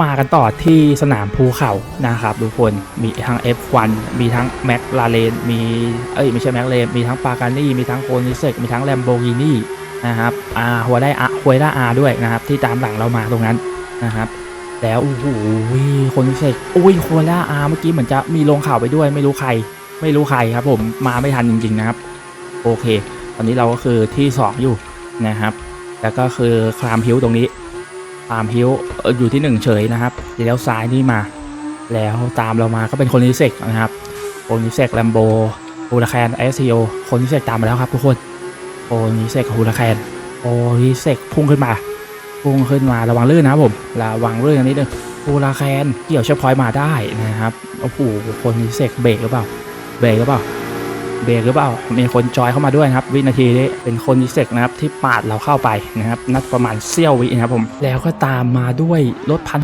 มากันต่อที่สนามภูเขานะครับทุกคนมีทั้ง F1 มีทั้งแม็กลาเรนมีเอ้ยไม่ใช่แม็กเลนมีทั้งปาการนี่มีทั้งโคนิเซกมีทั้งแลมโบกินี่นะครับอาหัวได้อาหัวได้อาด้วยนะครับที่ตามหลังเรามาตรงนั้นนะครับ แล้วโอ้โหคนเซกอุ้ยโคด้าอาเมื่อกี้เหมือนจะมีลงข่าวไปด้วย ไม่รู้ใคร ไม่รู้ใครครับ ผมมาไม่ทันจริง ๆนะครับ โอเค ตอนนี้เราก็คือที่ 2 อยู่นะครับ แล้วก็คือคลามฮิวตรงนี้ คลามฮิวเอ่อยู่ที่ 1 เฉยนะครับแล้วซ้ายนี่มา แล้วตามเรามาก็เป็นคนนิเซกนะครับคนนิเซกแลมโบฮูลาแคนเอสซีโอคนนิเซกตามมาแล้วครับทุกคนโอนิเซกฮูลาแคนโอนิเซกพุ่งขึ้นมาพุ่งขึ้นมาระวังลื่นนะผมระวังลื่นอันนี้นึงฮูลาแคนเกี่ยวเชฟพอยมาได้นะครับโอ้โหคนนิเซกเบรกหรือเปล่าเบรกหรือเปล่า เบรกหรือเปล่า มีคนจอยเข้ามาด้วยนะครับ วินาทีนี้เป็นคนยิเซกนะครับที่ปาดเราเข้าไปนะครับนัดประมาณเซี่ยววินะครับผมแล้วก็ตามมาด้วยรถพัน